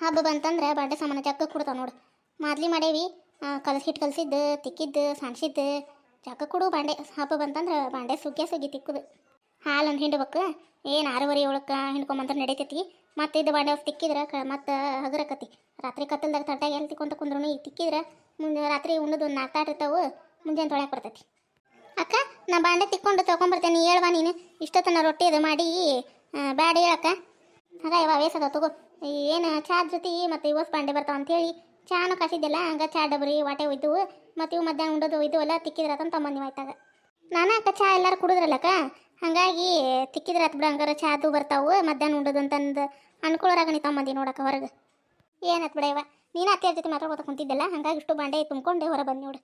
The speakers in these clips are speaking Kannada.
ಹಬ್ಬ ಬಂತಂದ್ರೆ ಬಾಂಡೆ ಸಾಮಾನು ಜಗ್ಗ ಕೊಡ್ತಾವೆ ನೋಡು. ಮಾದ್ಲಿ ಮಾಡೇವಿ ಕಲಸಿ ಹಿಟ್ಟು ಕಲಸಿದ್ದು, ತಿಕ್ಕಿದ್ದು, ಸಾಣ್ಸಿದ್ದು ಜಗ್ಗ ಕೊಡು ಬಾಂಡೆ. ಹಬ್ಬ ಬಂತಂದ್ರೆ ಬಾಂಡೆ ಸುಗ್ಗಿ ಸುಗ್ಗಿ ತಿಕ್ಕುದು. ಹಾಲನ್ನು ಹಿಂಡ್ಬೇಕು. ಏನು ಆರೂವರೆ ಏಳಕ್ಕೆ ಹಿಂಡ್ಕೊಂಬಂದ್ರೆ ನಡೀತೈತಿ. ಮತ್ತೆ ಇದು ಬಾಂಡೆ ತಿಕ್ಕಿದ್ರೆ ಕ, ಮತ್ತೆ ಹಗರಕತಿ. ರಾತ್ರಿ ಕತ್ತಲ್ದಾಗ ತಟ್ಟಾಗಿ ಎಲ್ಲಿ ತಿಕ್ಕೊಂತ ಕುಂದ್ರೂ ಈಗ ತಿಕ್ಕಿದ್ರೆ, ಮುಂದೆ ರಾತ್ರಿ ಉಣ್ಣದು ಒಂದು ನಾಲ್ಕು ತಾಟ್ ಇರ್ತಾವು, ಮುಂಜಾನೆ ತೊಳ್ಯಾಕ ಬರ್ತೈತಿ. ಅಕ್ಕ, ನಾ ಬಾಂಡೆ ತಿಕ್ಕೊಂಡು ತೊಗೊಂಬರ್ತೇನೆ ಹೇಳ್ವಾ ನೀನು. ಇಷ್ಟೊತ್ತನ ರೊಟ್ಟಿ ಅದು ಮಾಡಿ ಬ್ಯಾಡ ಹೇಳಕ್ಕ. ಅದ ಯಾವ ವೇಸದ ತಗೋ. ಏನು ಚಾ ಜೊತೆ ಮತ್ತು ಇವತ್ತು ಪಾಂಡೆ ಬರ್ತಾವ ಅಂತೇಳಿ. ಚಾನು ಕಾಸಿದ್ದೆಲ್ಲ ಹಂಗೆ ಚಾ ಡಬರಿ ವಾಟೆ ಒಯ್ದವು ಮತ್ತು ಇವು ಮಧ್ಯಾಹ್ನ ಉಂಡೋದು ಅಂತ ತಿಕ್ಕಿದ್ರತಂತ ತಮ್ಮಂದಿವ ಆಯ್ತಾಗ. ನಾನು ಅಕ್ಕ ಚಾ ಎಲ್ಲರೂ ಕುಡಿದ್ರಲ್ಲಕ್ಕ ಹಾಗಾಗಿ ತಿಕ್ಕಿದ್ರಾತ್ ಬಿಡ ಹಂಗಾರ ಚಾ ಅದು ಬರ್ತಾವು, ಮಧ್ಯಾಹ್ನ ಉಂಡೋದು ಅಂತಂದು ಅನ್ಕೊಳ್ಳೋರಾಗ ನೀ ತಮ್ಮಂದಿ ನೋಡಕ್ಕ ಹೊರಗೆ. ಏನತ್ ಬಿಡ ಇವ ನೀನು ಅತ್ತೆಯ ಜೊತೆ ಮಾತಾಡ್ಕೊತ ಕುಂತಿದ್ದಲ್ಲ, ಹಂಗಾಗಿ ಇಷ್ಟು ಬಾಂಡೆ ತುಂಬ್ಕೊಂಡೆ ಹೊರ ಬಂದು ನೋಡು.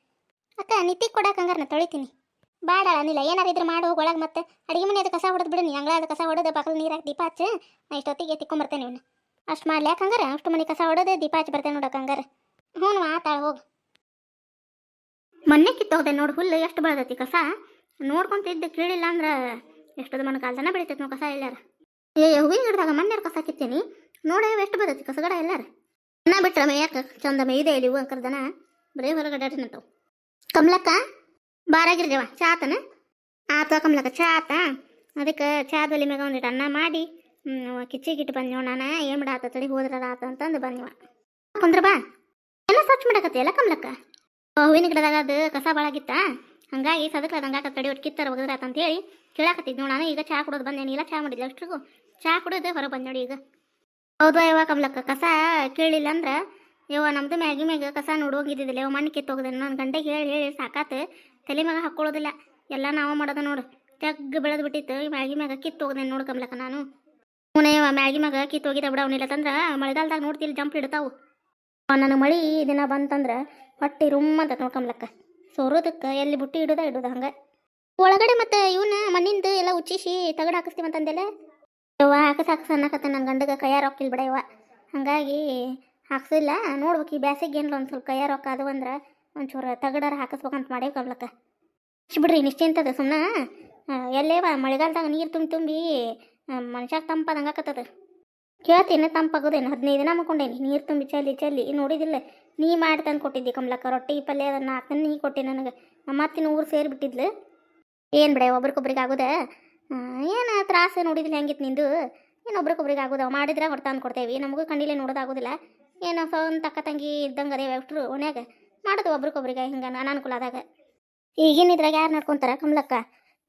ಅಕ್ಕ ನಿತ್ತಿ ಕೊಡಕ್ಕೆ ಹಂಗಾರ ನಾ ತೊಳಿತೀನಿ. ಬೇಡ ಅನಿಲ್ಲ ಏನಾರ ಇದ್ರೆ ಮಾಡು, ಒಳಗೆ ಮತ್ತೆ ಅಡುಗೆ ಮನೆ ಅದು ಕಸ ಹೊಡೆದು ಬಿಡು ನೀ, ಅಂಗಳದ ಕಸ ಹೊಡೆದು ಪಕ್ಕದ ನೀರು ದೀಪ ಹಚ್ಚು, ನಾ ಇಷ್ಟೊತ್ತಿಗೆ ತಿಕ್ಕೊಂಬರ್ತೇನೆ ಇವನು. ಅಷ್ಟು ಮಾಡ್ಲಿ ಹಂಗಾರೆ? ಅಷ್ಟು ಮನೆ ಕಸ ಹೊಡೆದು ದೀಪ ಹಚ್ಚಿ ಬರ್ತೇನೆ ನೋಡಕ್ಕೆ ಹಂಗಾರ. ಹ್ಞೂ ಆತಾಳ ಹೋಗು. ಮೊನ್ನೆ ಕಿತ್ತೋದೆ ನೋಡು, ಹುಲ್ಲು ಎಷ್ಟು ಬೆಳೆದೈತಿ ಕಸ? ನೋಡ್ಕೊಂತಿದ್ದು ಕೇಳಿಲ್ಲ ಅಂದ್ರೆ ಎಷ್ಟೊಂದು ಮನೆ ಕಾಲ್ದನ ಬೆಳಿತೈತಿ ನಾವು ಕಸ ಎಲ್ಲಾರ. ಏ, ಹೂವಿನ ಗಿಡದಾಗ ಮೊನ್ನೆ ಕಸ ಕಿತ್ತೀನಿ. ನೋಡಿ ಎಷ್ಟು ಬರ್ತೈತಿ ಕಸಗಡ ಎಲ್ಲಾರ. ಅನ್ನ ಬಿಟ್ರ ಮೇಯಕ್ಕ ಚಂದ ಮೇಯ್ದೆ ಇಲ್ಲಿ ಹೂವು ಅಂಕರ್ದನ. ಬರೀ ಹೊರಗಡೆ ನಿಂತವು ಕಮಲಕ್ಕ ಬಾರಾಗಿರ್ದೇವ ಚಾತನ? ಆತ ಕಮಲಕ್ಕ, ಚಾತ. ಅದಕ್ಕೆ ಚಾದಲ್ಲಿ ಮ್ಯಾಗ ಒಂದಿಟ್ಟು ಅನ್ನ ಮಾಡಿ ಹ್ಮ್, ಕಿಚ್ಚಿ ಗಿಟ್ಟು ಬಂದ್ಯವ ನಾನು ಏನು ಬಿಡಾತ ತಡಿ ಹೋದ್ರ ಆತ ಅಂತಂದು ಬಂದ್ವ ಕುಂದ್ರ ಬಾ ಎಲ್ಲ ಸ್ವಚ್ಛ ಮಾಡಕತ್ತಿಯಲ್ಲ ಕಮಲಕ್ಕ? ಹೂವಿನ ಗಿಡದಾಗ ಅದು ಕಸ ಬಾಳಾಗಿತ್ತ ಹಂಗಾಗಿ ಸದಕ್ಕೆ ಹಂಗಾಕ ತಡಿ ಒಟ್ಟು ಕಿತ್ತರ ಒಗದ್ರಾತ ಅಂತೇಳಿ ಕೇಳಾಕತ್ತಿದ್ ನಾನು ಈಗ ಚಾ ಕುಡೋದು ಬಂದೇನಿಲ್ಲ ಚಾ ಮಾಡಿದ್ಲ ಅಷ್ಟ್ರಿಗೂ ಚಾ ಕುಡಿದು ಹೊರ ಬಂದ್ ನೋಡಿ ಈಗ. ಹೌದು ಯವ್ವ ಕಮಲಕ್ಕ ಕಸ ಕೇಳಿಲ್ಲ ಅಂದ್ರೆ ಯವ್ವ ನಮ್ದು ಮ್ಯಾಗಿ ಮ್ಯಾಗ ಕಸ ನೋಡೋಗಿದ್ದಿಲ್ಲ ಯವ್ವ ಮಣ್ಣು ಕಿತ್ತೋಗದೆ ನನ್ನ ಗಂಟೆಗೆ ಹೇಳಿ ಹೇಳಿ ಸಾಕಾತು. ತಲೆ ಮ್ಯಾಗ ಹಾಕೊಳ್ಳೋದಿಲ್ಲ ಎಲ್ಲ ನಾವು ಮಾಡೋದು ನೋಡು. ತೆಗ್ ಬೆಳೆದು ಬಿಟ್ಟಿತ್ತು ಮ್ಯಾಗಿ ಮ್ಯಾಗ ಕಿತ್ತೋಗದೆ ನೋಡು ಕಮಲಕ್ಕ ನಾನು. ಯವ್ವ ಮ್ಯಾಗಿ ಮ್ಯಾಗ ಕಿತ್ತೋಗಿದ ಬಿಡವನಿಲ್ಲ ತಂದ್ರ ಮಳೆಗಾಲದಾಗ ನೋಡ್ತಿಲ್ಲ ಜಂಪ್ ಇಡ್ತಾವು ನನ್ನ ಮಳಿ ದಿನ ಬಂತಂದ್ರ ಹೊಟ್ಟಿ ರುಮ್ ಅಂತ ನೋಡ್ಕೊಂಬ್ಲಕ್ಕ. ಸೋರೋದಕ್ಕೆ ಎಲ್ಲಿ ಬುಟ್ಟಿ ಇಡುದ ಇಡುದ ಹಂಗೆ. ಒಳಗಡೆ ಮತ್ತೆ ಇವನ್ನ ಮಣ್ಣಿಂದ ಎಲ್ಲ ಉಚ್ಚಿಸಿ ತಗಡು ಹಾಕಿಸ್ತೀವಿ ಅಂತಂದೆಲ್ಲ. ಯವ್ವ, ಹಾಕಸ್ ಹಾಕಸ್ ಅನ್ನಕತ್ತ ನನ್ನ ಗಂಡಗೆ ಕೈಯಾರ ರೊಕ್ಕಿಲ್ಲ ಬಿಡ ಯವ್ವ. ಹಾಗಾಗಿ ಹಾಕ್ಸಿಲ್ಲ, ನೋಡ್ಬೇಕು ಈ ಬ್ಯಾಸಿಗೆ ಏನಿಲ್ಲ ಒಂದು ಸ್ವಲ್ಪ ಕೈಯಾರ ರೊಕ್ಕ ಅದು ಅಂದ್ರೆ ಒಂಚೂರು ತಗಡಾರ ಹಾಕಿಸ್ಬೇಕಂತ ಮಾಡೇವು ಕಂಬ್ಲಕ್ಕ ಬಿಡ್ರಿ ನಿಶ್ಚಿಂತದ ಸುಮ್ಮನೆ ಎಲ್ಲೇವ ಮಳೆಗಾಲದಾಗ ನೀರು ತುಂಬಿ ತುಂಬಿ ಮನುಷ್ಯಾಗ ತಂಪದಂಗೆ ಆಕತ್ತದ. ಕೇಳ್ತೀನಿ ತಂಪಾಗೋದೇನು ಹದಿನೈದು ದಿನ ಮಕ್ಕೊಂಡೇನಿ. ನೀರು ತುಂಬಿ ಚಲ್ಲಿ ಚಲ್ಲಿ. ನೋಡಿದಿಲ್ಲ. ನೀ ಮಾಡಿ ತಂದು ಕೊಟ್ಟಿದ್ದಿ ಕಮಲಕ್ಕ. ರೊಟ್ಟಿ, ಪಲ್ಯ ಅದನ್ನ ಹಾಕನ್ ನೀ ಕೊಟ್ಟೆ ನನಗೆ. ನಮ್ಮ ಅತ್ತಿನ ಊರು ಸೇರಿಬಿಟ್ಟಿದ್ಲು. ಏನು ಬಿಡ, ಒಬ್ರಿಗೊಬ್ರಿಗೆ ಆಗೋದ? ಏನು ತ್ರಾಸ ನೋಡಿದಿಲ್ಲ ಹೆಂಗಿತ್ತು ನಿಂದು? ಏನು ಒಬ್ರಿಗೊಬ್ರಿಗೆ ಆಗೋದ? ಮಾಡಿದ್ರೆ ಹೊರ ತಂದು ಕೊಡ್ತೇವೆ. ನಮಗೂ ಕಣ್ಣಿಲೆ ನೋಡೋದಾಗೋದಿಲ್ಲ ಏನೋ ಸ್ವಂತ ಅಕ್ಕ ತಂಗಿ ಇದ್ದಂಗೆ ಅದೇ ಅಷ್ಟರು ಓಣ್ಯಾಗ. ಮಾಡೋದು ಒಬ್ರಿಗೊಬ್ರಿಗೆ ಹಿಂಗೆ ಅನಾನುಕೂಲ ಆದಾಗ. ಈಗಿನ ಇದ್ರಾಗ ಯಾರು ನಡ್ಕೊಂತಾರ ಕಮಲಕ್ಕ?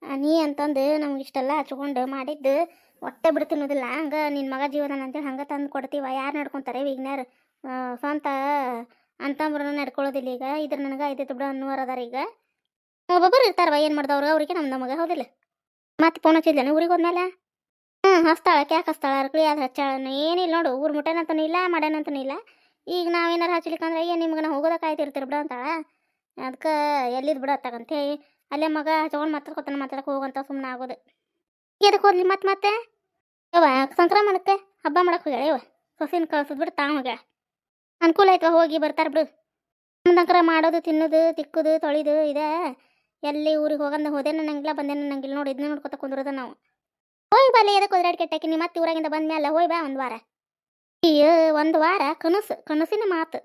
ನೀ ಅಂತಂದು ನಮ್ಗೆ ಇಷ್ಟೆಲ್ಲ ಹಚ್ಕೊಂಡು ಮಾಡಿದ್ದು ಹೊಟ್ಟೆ ಬಿಡು ತಿನ್ನೋದಿಲ್ಲ. ಹಂಗೆ ನಿನ್ನ ಮಗ ಜೀವನ ಅಂತೇಳಿ ಹಂಗೆ ತಂದು ಕೊಡ್ತೀವ? ಯಾರು ನಡ್ಕೊತಾರೆ ಆ, ಸ್ವಂತ ಅಂತಂಬ್ರನ್ನ ನಡ್ಕೊಳ್ಳೋದಿಲ್ಲ ಈಗ. ಇದ್ರ ನನಗೆ ಐದೈತೆ ಬಿಡು ಅನ್ನುವರು ಅದಾರ ಈಗ. ಒಬ್ಬೊಬ್ಬರು ಇರ್ತಾರವ ಏನು ಮಾಡ್ದವ್ರು? ಅವ್ರಿಗೆ ನಮ್ಮ ನಮಗೆ ಹೌದಿಲ್ಲ. ಮತ್ತೆ ಫೋನ್ ಹಚ್ಚಿದ್ದಾನೆ ಊರಿಗೆ ಹೋದ್ಮೇಲೆ ಹ್ಞೂ ಹಸ್ತಾಳ ಕ್ಯಾಕ್ ಹಸ್ತಾಳ ಅರ್ಕಳಿ ಅದು ಹಚ್ಚಾಳ ಏನಿಲ್ಲ ನೋಡು. ಊರು ಮುಟ್ಟೇನಂತನೂ ಇಲ್ಲ ಮಾಡ್ಯಾನಂತನೂ ಇಲ್ಲ. ಈಗ ನಾವೇನಾರು ಹಚ್ಲಿಕ್ಕಂದ್ರೆ ಏನು ನಿಮ್ಗೆ ನಾವು ಹೋಗೋದಕ್ಕೆ ಆಯ್ತಿರ್ತೀರಿ ಬಿಡ ಅಂತಾಳ. ಅದಕ್ಕೆ ಎಲ್ಲಿದ್ದು ಬಿಡ ಹೇಳಿ ಅಲ್ಲೇ ಮಗ ಹಚ್ಕೊಂಡು ಮಾತಾಡ್ಕೊತಾನೆ ಮಾತಾಡಕ್ಕೆ ಹೋಗಂತ ಸುಮ್ಮನೆ ಆಗೋದು. ಎದಕ್ಕೆ ಹೋದ್ಲಿ ಮತ್ತೆ? ಮತ್ತೆ ಯವ ಸಂಕ್ರಮಣಕ್ಕೆ ಹಬ್ಬ ಮಾಡಕ್ಕೆ ಹೋಗ್ಯಾಳ ಯವ ಸೊಸಿನ ಕಳ್ಸಿದ್ಬಿಟ್ಟು ತಾ ಹೋಗ್ಯಾಳ. ಅನುಕೂಲ ಆಯ್ತವ ಹೋಗಿ ಬರ್ತಾರೆ ಬಿಡು. ಸಂಕ್ರ ಮಾಡೋದು, ತಿನ್ನೋದು, ತಿಕ್ಕುದು, ತೊಳಿದು ಇದೇ. ಎಲ್ಲಿ ಊರಿಗೆ ಹೋಗಂದ ಹೋದೆ ನಂಗಿಲ್ಲ ಬಂದೆ ನಂಗಿಲ್ಲ ನೋಡಿ ಇದನ್ನ ನೋಡ್ಕೊತ ಕುಂದ್ರದ ನಾವು. ಹೋಯ್ ಬಲ್ಲಿ ಎದಕ್ಕೆ ಒದ್ರಾಡಿ ಕೆಟ್ಟಾಕಿ? ಮತ್ತೆ ಊರಾಗಿಂದ ಬಂದ ಮೇಲೆ ಹೋಯ್ ಬಾ ಒಂದು ವಾರ. ಅಯ್ಯೋ ಒಂದು ವಾರ ಕನಸು, ಕನಸಿನ ಮಾತು.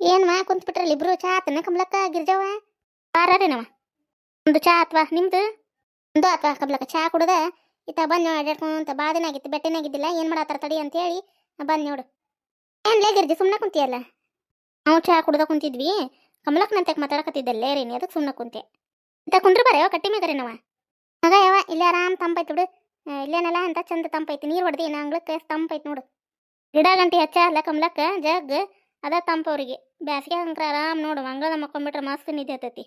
ಏನು ಮಾ ಕುಂತ್ಬಿಟ್ರಲ್ಲಿ ಇಬ್ರು? ಚಾತನ ಕಮಲಕ್ಕ ಗಿರ್ಜವ ಬಾರೇನವ ಒಂದು ಚಾ ಅಥವಾ ನಿಮ್ದು? ಒಂದು ಅಥವಾ ಕಬ್ಲಕ ಚಾ ಕುಡ್ದ ಇತ್ತ ಬಂದ್ ಅಡ್ಯಾಡ್ಕೊಂತ ಬಾ ದಿನ ಆಗಿತ್ತು ಬೆಟ್ಟಿನಾಗಿದ್ದಿಲ್ಲ ಏನು ಮಾಡತ್ತಾರ ತಡಿ ಅಂತೇಳಿ ಬಂದ್ ನೋಡು. ಏನ್ ಗಿರ್ಜಿ ಸುಮ್ಮನೆ ಕುಂತಿಯಲ್ಲ? ನಾವು ಚಾ ಕುಡ್ದ ಕುಂತಿದ್ವಿ, ಕಮಲಕ್ ನಂತಕ್ಕೆ ಮಾತಾಡಕತ್ತಿದ್ದಲ್ಲೇ ರೀ ಅದಕ್ಕೆ ಸುಮ್ಮನೆ ಕುಂತೆ ಇಂತ ಕುಂದ್ರ ಬರ ಯಾವ ಕಟ್ಟಿ ಮೇಗರಿ ನಾವ. ಮಗ ಯಾವ, ಇಲ್ಲೇ ಆರಾಮ್ ತಂಪೈತಿ ಬಿಡು. ಇಲ್ಲೇನಲ್ಲ ಅಂತ ಚಂದ ತಂಪೈತಿ ನೀರು ಹೊಡೆದಿ ನಾ ಅಂಗ್ಳಕ್ಕೆ ತಂಪೈತಿ ನೋಡು. ಗಿಡ ಗಂಟಿ ಹಚ್ಚ ಅಲ್ಲ ಕಮಲಕ್ಕ, ಜಗ್, ಅದ ತಂಪ ಅವ್ರಿಗೆ. ಬ್ಯಾಸಿಗೆ ಹಂಗ್ರ ಆರಾಮ್ ನೋಡು, ಮಂಗಳದ ಮಕ್ಕೊಂಬಿಟ್ರೆ ಮಸ್ತ್ ನಿದ್ದೆ ಹತ್ತೈತಿ.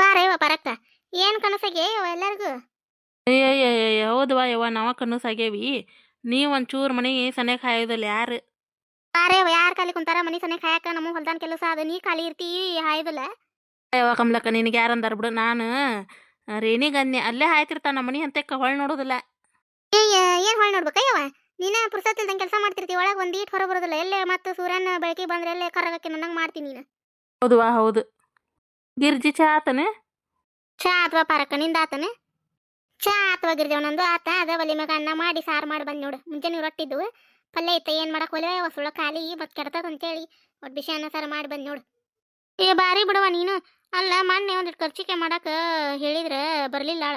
ಬಾರೇವ ಪರಕ್ಕ. ಏನು ಕನಸಾಗೆ ಎಲ್ಲರಿಗೂ? ಅಯ್ಯಯ್ಯ ಹೌದವಾ ಯವ್ವ ನಾವ ಕನಸಾಗೇವಿ ನೀವು ಒಂಚೂರು ಮನೆ ಸನೇಕ ಹಾಯೋದಿಲ್ಲ ಯಾರು? ಬಾರಯ್ಯವ ಯಾರು ಖಾಲಿ ಕುಂತಾರ ಮನಿ ಸನೆ ಕಾಯಕ ನಮ್ಮ ಹೊಲ್ದಾನ ಕೆಲಸ ಅದ ನೀ ಖಾಲಿ ಇರ್ತೀ ಹಾಯ್ದಲ್ಲ? ಯವ್ವ ಕಮಲಕ್ಕ ನಿನಗೆ ಯಾರು ಅಂದಾರ ಬಿಡು ನಾನು ರೇಣಿಗನ್ಯ ಅಲ್ಲೇ ಹಾಯ್ತಿರ್ತಾನ ನಮ್ಮ ಮನೆ ಅಂತ ಹೊಳ್ ನೋಡೋದಿಲ್ಲ. ಏನ್ ಹೊಳ್ ನೋಡ್ಬೇಕಯ್ಯವ ನೀನ ಪುರ್ಸತ್ ಇಲ್ದಂಗೆ ಕೆಲಸ ಮಾಡ್ತಿರ್ತಿ ಒಳಗೆ ಒಂದೀಟ್ ಹೊರ ಬರೋದಿಲ್ಲ ಎಲ್ಲೇ ಮತ್ತೆ ಸೂರ್ಯನ ಬೆಳಕಿಗೆ ಬಂದ್ರೆ ಎಲ್ಲೇ ಕರಗಕ್ಕೆ ನನಗೆ ಮಾಡ್ತೀನಿ ನೀನು. ಹೌದುವಾ ಹೌದು. ಗಿರ್ಜಿ ಚಾ ಆತನ? ಚಾ ಅಥವಾ ಪರಕನಿಂದ ಆತನೆ? ಚಾ ಅಥವಾ ಗಿರ್ಜಿ ನಂದು ಆತ ಅದ ಒಲಿ ಮ್ಯಾಗ ಅನ್ನ ಮಾಡಿ ಸಾರು ಮಾಡಿ ಬಂದ್ ನೋಡು. ಮುಂಜಾನೆ ರೊಟ್ಟಿದ್ದು. ಪಲ್ಯ ಐತೆ ಏನು ಮಾಡಕ್ಕೆ ಒಲೆ ಸುಳ್ಳ ಖಾಲಿ ಮತ್ತು ಕೆಡ್ತದ ಅಂತೇಳಿ. ಒಟ್ಟು ಬಿಸಿ ಅನ್ನ ಸಾರು ಮಾಡಿ ಬಂದ್ ನೋಡು. ಏ ಬಾರಿ ಬಿಡವ ನೀನು. ಅಲ್ಲ ಮೊನ್ನೆ ಒಂದಿಟ್ಟು ಖರ್ಚಿಕೆ ಮಾಡಕ್ಕೆ ಹೇಳಿದ್ರ ಬರಲಿಲ್ಲ ಆಳ.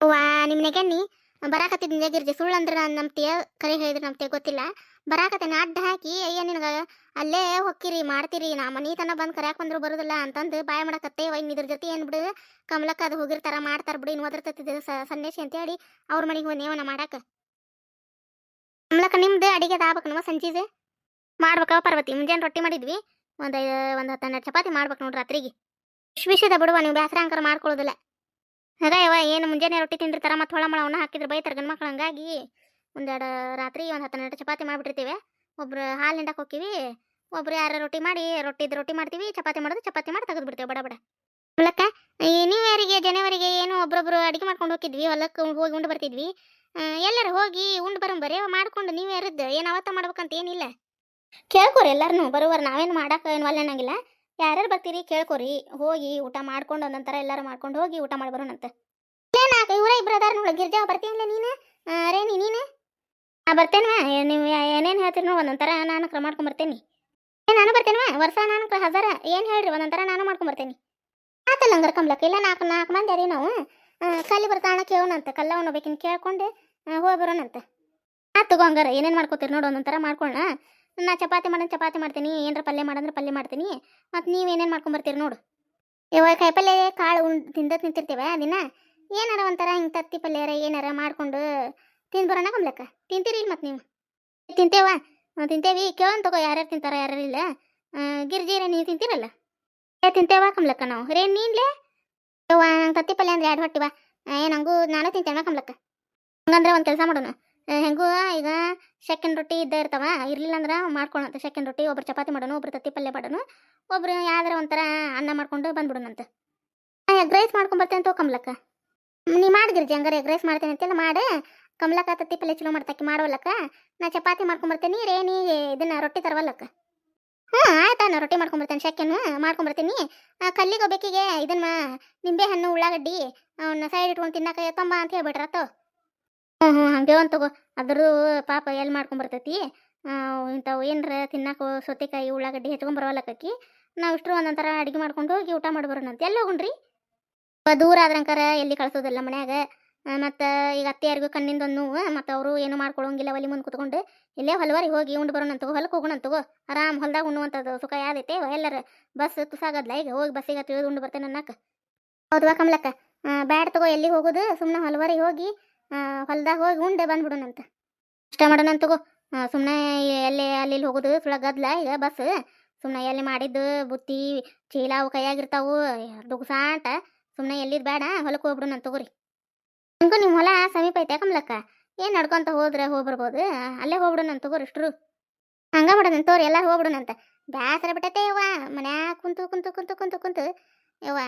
ವಾ ನಿಮ್ನೆಗೆ ನೀ ಬರಾಕತ್ತಿದ್ದೆ ಗಿರ್ಜಿ. ಸುಳ್ಳು ಅಂದ್ರೆ ನಾನು ನಂಬ್ತೀಯ ಕರೆ ಹೇಳಿದ್ರೆ ನಂಬ್ತೀಯ ಗೊತ್ತಿಲ್ಲ. ಬರಾಕತ್ತೇನೆ? ಅಡ್ಡ ಹಾಕಿ, ಅಯ್ಯ ನಿನಗೆ ಅಲ್ಲೇ ಹೊಕ್ಕಿರಿ, ಮಾಡ್ತೀರಿ. ನಾ ಮನಿ ತನ ಬಂದು ಕರ್ಯಾಕ್ ಬಂದ್ರು ಬರುದಿಲ್ಲ. ಅಂತಂದು ಬಾಯ್ ಮಾಡಕತ್ತೆ ಇನ್ನು ಇದ್ರ ಜೊತೆ ಏನು ಬಿಡು. ಕಮಲಕ್ಕ ಅದು ಹೋಗಿರ್ತಾರ, ಮಾಡ್ತಾರ ಬಿಡು. ಇನ್ನು ಸಂದೇಶ ಸನ್ನೇಶಿ ಅಂತೇಳಿ ಅವ್ರ ಮನೆಗೆ ನೇವನ ಮಾಡಾಕ. ಕಮಲಕ್ಕ, ನಿಮ್ದು ಅಡಿಗೆ ಆಗ್ಬೇಕು ನಮ್ಮ ಸಂಜೀಸೆ ಮಾಡ್ಬೇಕ ಪಾರ್ವತಿ. ಮುಂಜಾನೆ ರೊಟ್ಟಿ ಮಾಡಿದ್ವಿ. ಒಂದು ಒಂದು ಹತ್ತು ಚಪಾತಿ ಮಾಡ್ಬೇಕು ನೋಡ್ರಿ ರಾತ್ರಿಗೆ. ವಿಶ್ವಿಷದ ಬಿಡುವ, ನೀವು ಬೇಸರ ಅಂಕರ್ ಮಾಡ್ಕೊಳ್ಳೋದಿಲ್ಲ ಅದ ಯವ ಏನು ಮುಂಜಾನೆ ರೊಟ್ಟಿ ತಿಂದಿರ್ತಾರ, ಮತ್ತು ಹೊಳ ಹಾಕಿದ್ರೆ ಬೈತಾರೆ ಗಂಡು ಮಕ್ಳು ಹಂಗಾಗಿ ಒಂದೆರಡು ರಾತ್ರಿ ಒಂದು ಹತ್ತು ಹನ್ನೆರಡು ಚಪಾತಿ ಮಾಡಿಬಿಟ್ಟಿರ್ತೀವಿ. ಒಬ್ರು ಹಾಲು ಹಿಂಡಕ್ಕೆ ಹೋಗ್ತೀವಿ ಒಬ್ರು ಯಾರ ರೊಟ್ಟಿ ಮಾಡಿ ರೊಟ್ಟಿ ಇದ್ರೆ ರೊಟ್ಟಿ ಮಾಡ್ತೀವಿ, ಚಪಾತಿ ಮಾಡೋದು ಚಪಾತಿ ಮಾಡಿ ತೆಗೆದು ಬಿಡ್ತೇವೆ ಬಡ ಬಡ. ಈ ನ್ಯೂ ಇಯರಿಗೆ ಜನವರಿಗೆ ಏನು ಒಬ್ರೊಬ್ರು ಅಡಿಗೆ ಮಾಡ್ಕೊಂಡು ಹೋಗಿದ್ವಿ ಹೊಲಕ್ಕೆ ಹೋಗಿ ಉಂಡು ಬರ್ತಿದ್ವಿ. ಎಲ್ಲರೂ ಹೋಗಿ ಉಂಡು ಬರೋಣ ಬರೀ ಮಾಡ್ಕೊಂಡು ನ್ಯೂ ಇಯರ್ದು ಏನು ಅವತ್ತ ಮಾಡ್ಬೇಕಂತ ಏನಿಲ್ಲ ಕೇಳ್ಕೊರಿ ಎಲ್ಲರೂ ಬರೋವರು ನಾವೇನು ಮಾಡೋಕೆ ಏನು ಒಲ್ಲೆ ಅನ್ನಂಗಿಲ್ಲ. ಯಾರ್ಯಾರು ಬರ್ತೀರಿ ಕೇಳ್ಕೊರಿ, ಹೋಗಿ ಊಟ ಮಾಡ್ಕೊಂಡು ಒಂದೊಂಥರ ಎಲ್ಲರೂ ಮಾಡ್ಕೊಂಡು ಹೋಗಿ ಊಟ ಮಾಡಿ ಬರೋಣಂತ. ಇವ್ರ ಇಬ್ಬರು ಅದಾರ ನೋಡಿ ಗಿರ್ಜಾ ಬರ್ತೀನಿ ನೀನು? ರೇಣಿ, ನೀನು? ಬರ್ತೇನೆ ನೀವು ಏನೇನು ಹೇಳ್ತೀರಿ ಒಂದೊಂಥರ ನಾನು ಕ್ರಮ ಮಾಡ್ಕೊಂಬರ್ತೇನೆ. ಏ, ನಾನು ಬರ್ತೇನೆ ವರ್ಷ ನಾನು ಕ್ರ ಹಜಾರ ಏನು ಹೇಳ್ರಿ ಒಂದೊಂಥರ ನಾನು ಮಾಡ್ಕೊಂಬರ್ತೇನೆ. ಆತಲ್ಲ ಹಂಗಾರೆ ಕಮ್ಲಕ್ಕ ಇಲ್ಲ ನಾಲ್ಕು ನಾಲ್ಕು ಮಂದಿ ಅರಿ ನಾವು. ಕಲ್ಲಿ ಬರ್ತಾಣ ಕೇಳೋಣಂತ ಕಲ್ಲ ಉಣ್ಣಬೇಕಿನ್ ಕೇಳ್ಕೊಂಡು ಹೋಗಿ ಬರೋಣಂತ ಆತು ಹಂಗಾರೆ, ಏನೇನು ಮಾಡ್ಕೋತೀರಿ ನೋಡು ಒಂದೊಂಥರ ಮಾಡ್ಕೊಳ್ಳೋಣ ನಾ ಚಪಾತಿ ಮಾಡೋಣ ಚಪಾತಿ ಮಾಡ್ತೀನಿ, ಏನರ ಪಲ್ಯ ಮಾಡಂದ್ರೆ ಪಲ್ಯ ಮಾಡ್ತೀನಿ ಮತ್ತು ನೀವು ಏನೇನು ಮಾಡ್ಕೊಂಬರ್ತೀರಿ ನೋಡು. ಇವಾಗ ಕಾಯಿಪಲ್ಯ ಕಾಳು ಉಂಡು ತಿಂದ ನಿಂತಿರ್ತೇವೆ ದಿನ? ಏನಾರ ಒಂಥರ ಹಿಂಗೆ ತತ್ತಿ ಪಲ್ಯಾರ, ಏನಾರ ಮಾಡ್ಕೊಂಡು ತಿಂದು ಬರೋಣ ಕಮ್ಲಕ್ಕ. ತಿಂತೀರಿ ಇಲ್ಲ ಮತ್ತೆ ನೀವು? ತಿಂತೇವ ತಿಂತೇವಿ. ಕೇಳೋಣ ತಗೋ ಯಾರ್ಯಾರು ತಿಂತಾರ, ಯಾರ್ಯಾರು ಇಲ್ಲ. ಗಿರ್ಜಿ ಗಿರ್ಜೀರ ನೀವು ತಿಂತೀರಲ್ಲ? ಏ ತಿಂತೇವ ಕಮ್ಲಕ್ಕ ನಾವು. ರೇ, ನೀನ್ಲೇ? ಯವ್ವ, ನಂಗೆ ತತ್ತಿ ಪಲ್ಯ ಅಂದ್ರೆ ಎರಡು ಹೊಟ್ಟಿವ? ಏ, ನಂಗೂ ನಾನು ತಿಂತೇವ ಕಮ್ಲಕ್ಕ. ಹಂಗಂದ್ರೆ ಒಂದು ಕೆಲಸ ಮಾಡೋಣ. ಹೆಂಗು ಹೆಂಗೂ, ಈಗ ಸೆಕೆಂಡ್ ರೊಟ್ಟಿ ಇದ್ದೇ ಇರ್ತಾವ, ಇರ್ಲಿಲ್ಲ ಅಂದ್ರೆ ಮಾಡ್ಕೊಳಂತ ಸೆಕೆಂಡ್ ರೊಟ್ಟಿ, ಒಬ್ರು ಚಪಾತಿ ಮಾಡೋಣ ಒಬ್ರು ತತ್ತಿ ಪಲ್ಯ ಮಾಡೋಣ ಒಬ್ರು ಯಾವ್ದಾರ ಒಂಥರ ಅನ್ನ ಮಾಡ್ಕೊಂಡು ಬಂದ್ಬಿಡೋಣಂತ. ಎಗ್ ರೈಸ್ ಮಾಡ್ಕೊಂಬರ್ತೇನೆ ಅಂತ ಕಮ್ಲಕ್ಕ. ನೀ ಮಾಡಿ ಗಿರ್ಜಿ, ಹಂಗಾರೆ ಎಗ್ ರೈಸ್ ಮಾಡ್ತೇನೆ ಅಂತೆಲ್ಲ ಮಾಡು. ಕಮಲಕ್ಕ ತತ್ತಿ ಪಲ್ಲೆ ಚಲೋ ಮಾಡ್ತಾಕಿ ಮಾಡೋಲ್ಲಕ್ಕ ನಾ ಚಪಾತಿ ಮಾಡ್ಕೊಂಬರ್ತೀನಿ ನೀ ಇದನ್ನ ರೊಟ್ಟಿ ತರವಲ್ಲಕ್ಕ. ಹ್ಞೂ, ಆಯ್ತಾ ನಾ ರೊಟ್ಟಿ ಮಾಡ್ಕೊಂಬರ್ತೇನೆ ಶಕ್ಯನು ಮಾಡ್ಕೊಂಬರ್ತೀನಿ. ಕಲ್ಲಿಗೆ ಒಬ್ಬಕ್ಕಿಗೆ ಇದನ್ನ ನಿಂಬೆ ಹಣ್ಣು ಉಳ್ಳಾಗಡ್ಡಿ ಅವನ್ನ ಸೈಡ್ ಇಟ್ಕೊಂಡು ತಿನ್ನಕ ತೊಂಬ ಅಂತ ಹೇಳ್ಬಿಟ್ರತ್ತೋ ಹ್ಞೂ ಹ್ಞೂ, ಹಂಗೆ ಒಂದು ತಗೋ ಅದ್ರದ್ದು ಪಾಪ ಎಲ್ಲಿ ಮಾಡ್ಕೊಂಬರ್ತೈತಿ ಇಂಥವು ಏನರ ತಿನ್ನಕ ಸೌತೆಕಾಯಿ, ಉಳ್ಳಾಗಡ್ಡಿ ಹೆಚ್ಕೊಂಬರವಲ್ಲಕ್ಕಿ ನಾವು ಇಷ್ಟರು ಒಂದೊಂಥರ ಅಡುಗೆ ಮಾಡ್ಕೊಂಡು ಹೋಗಿ ಊಟ ಮಾಡಿ ಬರೋಣಂತ ಎಲ್ಲಿ ಹೋಗ್ರಿ ದೂರ ಆದ್ರಂಕಾರ ಎಲ್ಲಿ ಕಳ್ಸೋದಿಲ್ಲ ಮನ್ಯಾಗ. ಮತ್ತು ಈಗ ಅತ್ತೆಯಾರಿಗೂ ಕಣ್ಣಿಂದ ಒಂದು ನೋವು, ಮತ್ತು ಅವರು ಏನು ಮಾಡ್ಕೊಳ್ಳೋಂಗಿಲ್ಲ ಒಲಿ ಮುಂದೆ ಕುತ್ಕೊಂಡು, ಇಲ್ಲೇ ಹೊಲವರಿಗೆ ಹೋಗಿ ಉಂಡು ಬರೋಣ ತಗೋ ಹೊಲಕ್ಕೆ ಹೋಗೋಣ ತಗೋ ಆರಾಮ್ ಹೊಲ್ದಾಗ ಉಣ್ಣುವಂಥದ್ದು ಸುಖ ಯಾವ್ದೈತೆ ಎಲ್ಲರ ಬಸ್ ತುಸಾಗದ್ಲ, ಈಗ ಹೋಗಿ ಬಸ್ಸಿಗೆ ತಿಳಿದು ಉಂಡು ಬರ್ತೇನೆ ಅನ್ನಕ್ಕೆ ಹೌದ್ವಾ ಕಮಲಕ್ಕ ಬ್ಯಾಡ್ ತಗೋ, ಎಲ್ಲಿ ಹೋಗೋದು ಸುಮ್ಮನೆ ಹೊಲವರಿಗೆ ಹೋಗಿ ಹೊಲ್ದಾಗ ಹೋಗಿ ಉಂಡೆ ಬಂದ್ಬಿಡೋಣಂತ ಇಷ್ಟ ಮಾಡೋಣ ತಗೋ ಸುಮ್ಮನೆ ಎಲ್ಲಿ ಅಲ್ಲಿ ಹೋಗೋದು ಸುಳ ಗದ್ಲ ಈಗ ಬಸ್ ಸುಮ್ಮನೆ ಎಲ್ಲಿ ಮಾಡಿದ್ದು, ಬುತ್ತಿ, ಚೀಲ ಅವು ಕೈಯಾಗಿರ್ತಾವು ದುಗ್ಸಾಂಟ ಸುಮ್ಮನೆ ಎಲ್ಲಿದ್ ಬೇಡ ಹೊಲಕ್ಕೆ ಹೋಗ್ಬಿಡೋಣ ತಗೋರಿ ಹಂಗೂ ನಿಮ್ಮ ಹೊಲ ಸಮೀಪ ಐತೆ ಕಮ್ಲಕ್ಕ. ಏನು ನಡ್ಕೊಂತ ಹೋದ್ರೆ ಹೋಗ್ಬರ್ಬೋದು ಅಲ್ಲೇ ಹೋಗ್ಬಿಡೋಣ ತಗೋರಿ ಇಷ್ಟರು ಹಂಗ ಮಾಡೋಣ ತೋರಿ ಎಲ್ಲ ಹೋಗ್ಬಿಡೋಣಂತ ಬ್ಯಾಸರ ಬಿಟ್ಟತೆ ಯವ್ವ. ಮನ್ಯಾಗ ಕುಂತು ಕುಂತು ಕುಂತು ಕುಂತು ಕುಂತು ಯವ್ವ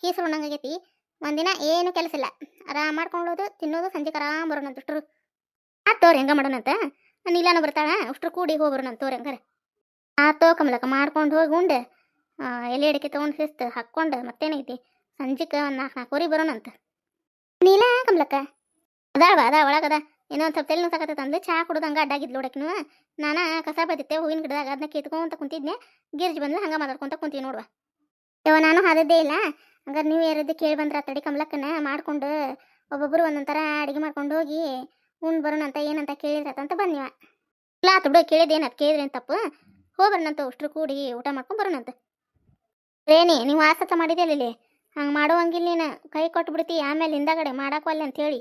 ಕೀಸರು ಉಣ್ಣಂಗಾಗೈತಿ ಒಂದಿನ ಏನು ಕೆಲಸ ಇಲ್ಲ. ಆರಾಮ್ ಮಾಡ್ಕೊಳ್ಳೋದು ತಿನ್ನೋದು ಸಂಜೆಗೆ ಆರಾಮ್ ಬರೋಣಂತ ಇಷ್ಟರು ಆ ತೋರಿ ಹೆಂಗ ಮಾಡೋಣಂತ. ನೀಲಾನು ಬರ್ತಾಳ? ಅಷ್ಟ್ರು ಕೂಡಿ ಹೋಗ್ಬರೋಣಂತ ತೋರಿ ಹಂಗಾರೆ. ತೋ ಕಮಲಕ್ಕ ಮಾಡ್ಕೊಂಡು ಹೋಗಿ ಉಂಡೆ. ಆ, ಎಲೆ ಅಡಿಕೆ ತೊಗೊಂಡು ಶಿಸ್ತು ಹಾಕ್ಕೊಂಡು ಮತ್ತೇನೈತಿ ಸಂಜೆಗೆ ಒಂದು ನಾಲ್ಕು ನಾಲ್ಕೂರಿಗೆ ಬರೋಣಂತ. ನೀಲ, ಕಮಲಕ್ಕ. ಅದಾವ ಅದ. ಒಳಗದ ಏನೋ ಒಂದು ಸ್ವಲ್ಪ ತೆಲ್ಲು ಸಾಕತ್ತ ಅಂದ್ರೆ ಚಹಾ ಕುಡ್ದು ಅಡ್ಡಾಗಿದ್ ಅಡ್ಡಾಗಿದ್ಲು ನೋಡಕ್ಕಿನ ನಾನು ಕಸ ಬದಿತ್ತೆ ಹೂವಿನ ಗಿಡದಾಗ. ಅದನ್ನ ಕಿತ್ಕೊಂತ ಕುಂತಿದ್ನೆ. ಗಿರ್ಜ್ ಬಂದ್ಲು. ಹಂಗೆ ಮಾತಾಡ್ಕೊಂತ ಕುಂತೀವಿ ನೋಡುವ ಇವ ನಾನು ಹಾದದ್ದೇ ಇಲ್ಲ. ಹಂಗಾರೆ ನೀವು ಯಾರದ್ದು ಕೇಳಿ ಬಂದ್ರ ತಡಿ ಕಮಲಕ್ಕನ ಮಾಡ್ಕೊಂಡು ಒಬ್ಬೊಬ್ಬರು ಒಂದೊಂಥರ ಅಡುಗೆ ಮಾಡ್ಕೊಂಡು ಹೋಗಿ ಉಣ್ ಬರೋಣ ಅಂತ ಏನಂತ ಕೇಳಿದ್ರತಂತ ಬಂದಿವ ಇಲ್ಲ, ಆತು ಬಿಡು ಕೇಳಿದ್ದೇನದು ಕೇಳಿದ್ರೇನು ತಪ್ಪು? ಹೋಗ್ಬರೋಣಂತ ಅಷ್ಟರು ಕೂಡಿ ಊಟ ಮಾಡ್ಕೊಂಡು ಬರೋಣಂತ. ರೇಣಿ ನೀವು ಆಸತ ಮಾಡಿದ್ಯಲ್ಲ ಇಲ್ಲಿ ಹಂಗೆ ಮಾಡುವಂಗಿಲ್ಲ ನೀನು. ಕೈ ಕೊಟ್ಟು ಬಿಡ್ತಿ ಆಮೇಲೆ ಹಿಂದಗಡೆ ಅಂತ ಹೇಳಿ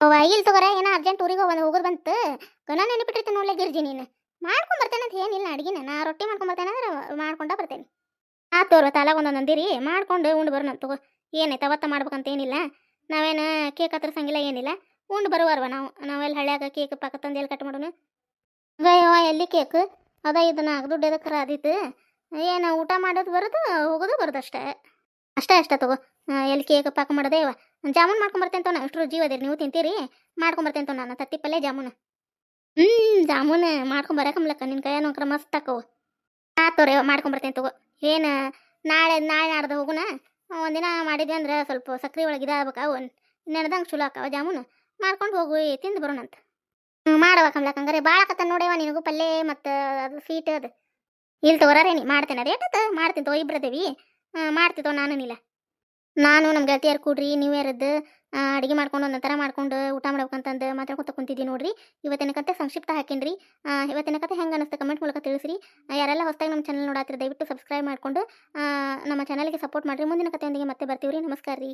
ಅವ್ವ ಇಲ್ಲಿ ತಗೋರ, ಏನೋ ಅರ್ಜೆಂಟ್ ಊರಿಗೆ ಒಂದು ಹೋಗೋದು ಬಂತು. ಗನ ನೆನಪಿಟ್ಟಿರ್ತೀನಿ ನೋಡ್ಲೆ ಗಿರ್ಜಿ ನೀನು. ಮಾಡ್ಕೊಂಡು ಬರ್ತೇನೆ ಅಂತ ಏನಿಲ್ಲ, ಅಡುಗೆನ. ನಾ ರೊಟ್ಟಿ ಮಾಡ್ಕೊಂಡು ಬರ್ತೇನೆ ಅಂದ್ರೆ ಮಾಡ್ಕೊಂಡ ಬರ್ತೇನೆ. ಆ ತೋರ್ವ ತಲಾಗ ಒಂದೊಂದು ಅಂದಿರಿ. ಮಾಡ್ಕೊಂಡು ಉಂಡು ಬರೋಣ ತಗೋ. ಏನೈತೆ, ಅವತ್ತ ಮಾಡ್ಬೇಕಂತ ಏನಿಲ್ಲ. ನಾವೇನು ಕೇಕ್ ಹತ್ರಸಂಗಿಲ್ಲ, ಏನಿಲ್ಲ. ಉಂಡು ಬರುವರ್ವ ನಾವು. ನಾವೆಲ್ಲ ಹಳ್ಳ್ಯಾಗ ಕೇಕ್ ಪಾಕ ತಂದು ಎಲ್ಲಿ ಕಟ್ ಮಾಡೋಣ ಅಯ್ಯೋ ಎಲ್ಲಿ ಕೇಕ್? ಅದ ಇದು ನಾಲ್ಕು ದುಡ್ಡು ಎದಕ್ಕೆ ಅದಿತ್ತು ಏನು ಊಟ ಮಾಡೋದು ಬರೋದು, ಹೋಗೋದು ಬರೋದು ಅಷ್ಟೇ ಅಷ್ಟೇ ತಗೋ. ಎಲ್ಲಿ ಕೇಕ್ ಪಾಕ ಮಾಡೋದೇ ಇವ. ಜಾಮೂನ್ ಮಾಡ್ಕೊಂಬರ್ತೇನೆ ತೋ ರುಚಿ ಜೀವದಿರಿ ನೀವು ತಿಂತೀರಿ? ಮಾಡ್ಕೊಂಬರ್ತೇನೆ ತೋ ನಾನು ತತ್ತಿ ಪಲ್ಯ ಜಾಮೂನ್ ಹ್ಞೂ ಜಾಮೂನ್ ಮಾಡ್ಕೊಂಬರಕಂಬ್ಲಕ್ಕ ನಿನ್ನ ಕೈಯ ನೋಕ್ರ ಮಸ್ತ್ ಹಾಕವು ಆ ತೋರಿ, ಮಾಡ್ಕೊಂಬರ್ತೇನೆ ತಗೋ. ಏನು, ನಾಳೆ ನಾಳೆ ನಾಡ್ದು ಹೋಗುಣ ಒಂದಿನ ಮಾಡಿದ್ವಿ ಅಂದ್ರೆ ಸ್ವಲ್ಪ ಸಕ್ರೆ ಒಳಗೆ ಇದಾಗಬೇಕು ಅವು. ನೆನೆದಂಗೆ ಚಲೋ ಆಕವ ಜಾಮೂನ್. ಮಾಡ್ಕೊಂಡು ಹೋಗು ತಿಂದು ಬರೋಣಂತ ಮಾಡವ ಕಮ್ಲಕ್ಕ ಹಂಗಾರೆ ಭಾಳ ಕತ್ತ ನೋಡ್ಯವ ನಿನಗೂ ಪಲ್ಯ ಮತ್ತು ಅದು ಸ್ವೀಟ್ ಅದು. ಇಲ್ಲಿ ತಗೋರೇನಿ ಮಾಡ್ತೇನೆ. ಅದು ಎಷ್ಟದ ಮಾಡ್ತೀನಿ ತಗೋ ಇಬ್ರದೇವಿ ಮಾಡ್ತಿದ್ದೋ ನಾನು ನೀಲ ನಾನು ನಮ್ಮ ಗೆಳತಿಯರು ಕೂಡ್ರಿ ನ್ಯೂ ಇಯರದ್ದು ಅಡುಗೆ ಮಾಡ್ಕೊಂಡು, ಒಂದೊಂದು ಥರ ಮಾಡ್ಕೊಂಡು, ಊಟ ಮಾಡ್ಬೇಕಂತಂದು ಮಾತಾಡ್ಕೊತ ಕುಂತಿದ್ದೀವಿ ನೋಡ್ರಿ. ಇವತ್ತಿನ ಕತೆ ಸಂಕ್ಷಿಪ್ತ ಹಾಕೇನ್ರಿ. ಇವತ್ತಿನ ಕತೆ ಹೆಂಗೆ ಅನ್ನಿಸ್ತು ಕಮೆಂಟ್ ಮೂಲಕ ತಿಳಿಸ್ರಿ. ಯಾರೆಲ್ಲ ಹೊಸದಾಗಿ ನಮ್ಮ ಚಾನಲ್ ನೋಡಾತ್ರಿ, ದಯವಿಟ್ಟು ಸಬ್ಸ್ಕ್ರೈಬ್ ಮಾಡಿಕೊಂಡು ನಮ್ಮ ಚಾನಲ್ಗೆ ಸಪೋರ್ಟ್ ಮಾಡಿರಿ. ಮುಂದಿನ ಕಥೆಯೊಂದಿಗೆ ಮತ್ತೆ ಬರ್ತೀವಿ ರೀ ನಮಸ್ಕಾರ ರೀ